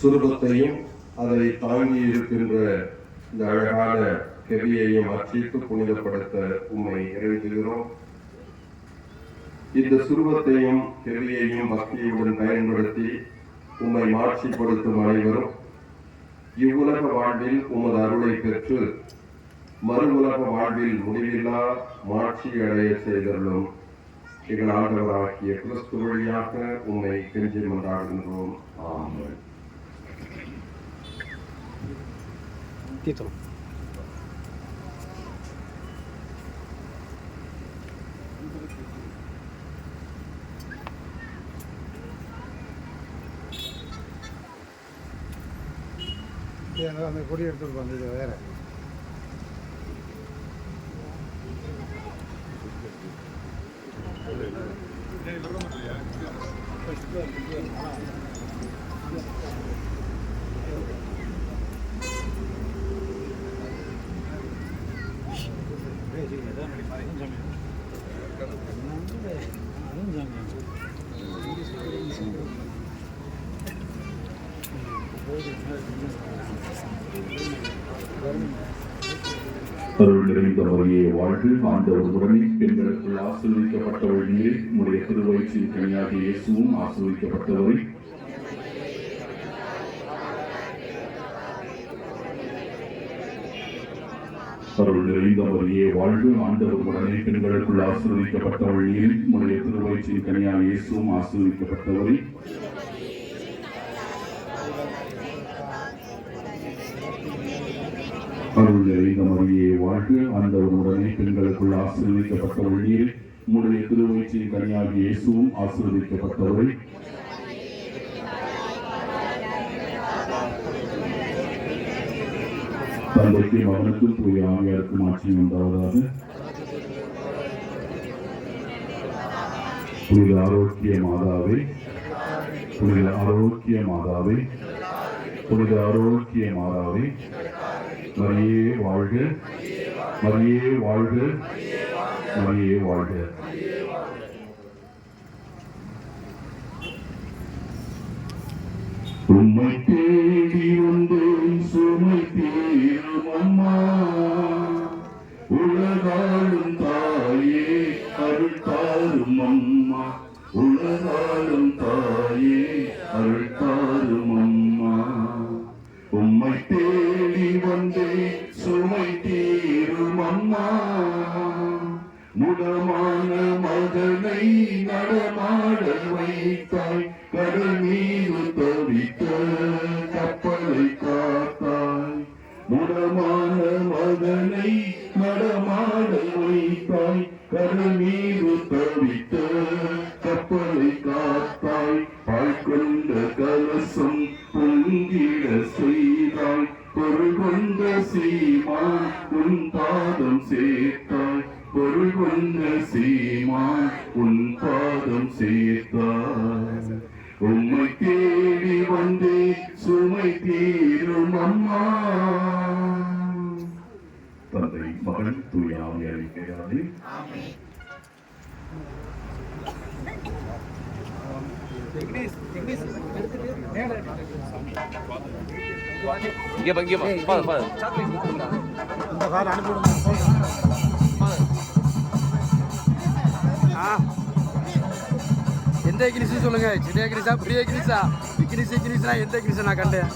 சுரூபத்தையும் அதை தாங்கி இருக்கின்ற இந்த அழகான கெவியையும் அர்ச்சித்து புனிதப்படுத்த உண்மை இறைஞ்சுகிறோம். இந்த சுருபத்தையும் கெவியையும் பக்தியுடன் பயன்படுத்தி உம்மை மாட்சிப்படுத்தும் அனைவரும் இவ்வுலக வாழ்வில் உமது அருளை பெற்று மறு உலக வாழ்வில் முடிவில்லா மாட்சி அடைய செய்தருளும் எங்கள் ஆண்டவராகிய கிறிஸ்து வழியாக உம்மை கெஞ்சி மன்றாடுகின்றோம். ஆமென் título. அந்த கொடி எடுத்துட்டு வந்து இது வேற அருள் நிறைந்த மரியே வாழ்வு ஆண்டவர் உடனே பெண்களுக்குள் ஆசீர்வதிக்கப்பட்டவள் நீரே. உம்முடைய தனியாக கனியாக இயேசுவும் ஆசீர்வதிக்கப்பட்டவரை. அருள் நிறைந்த மரியே வாழ்வு ஆண்டவர் உடனே பெண்களுக்குள் ஆசீர்வதிக்கப்பட்டவள் நீரே உம்முடைய திருவயிற்றின் கனியாக இயேசுவும் ஆசீர்வதிக்கப்பட்டவரை. அருள் நிறைந்த மரியே வாழ்க ஆண்டவர் உடனே பெண்களுக்குள் ஆசீர்வதிக்கப்பட்டவள் நீர் உம்முடைய திருவயிற்றின் கனியாகிய இயேசுவும் ஆசீர்வதிக்கப்பட்டவரை. தந்தைக்கு மகனுக்கும் தூய ஆவியாருக்கும் ஆட்சி உண்டாவதாக புனித ஆரோக்கிய மாதாவே புனித ஆரோக்கிய மாதாவே புனித ஆரோக்கிய மாதாவே மரியே வாழ்க மரியே வாழ்க மரியே வாழ்க உம்மை தேடி வந்தேன் சுமை தீரும் அம்மா உலகாளும் தாயே அருள் தாரும் அம்மா. உலகாளும் தாயே அருள் தாரும் அம்மா. உம்மை தேடி வந்தே சுமை தீரும் அம்மா. முடமான மகனை நடமாட வைத்தாய். கடல் மீது மகனை நடமாட வைத்தாய் கடல் மீது தவித்த கப்பலை காத்தாய் பாய் கொண்ட கலசம் பொங்கிட செய்தாய் பொருள் கொண்ட சீமா உன் பாதம் சேர்த்தாய் பொருள் கொண்ட சீமா உன் பாதம் சேர்த்தாய். உம்மை தேடி வந்தே சுமை தீரும் அம்மா. தந்தை மகன் தூயாவி அறிக்கையாலே இங்கே இங்கே பாரு, பாரு. இந்த கார் எந்த கிரிசு சொல்லுங்க சின்ன கிரிசா பெரிய கிரிசா கிரிசா எந்த கிரிசு நான் கண்டேன்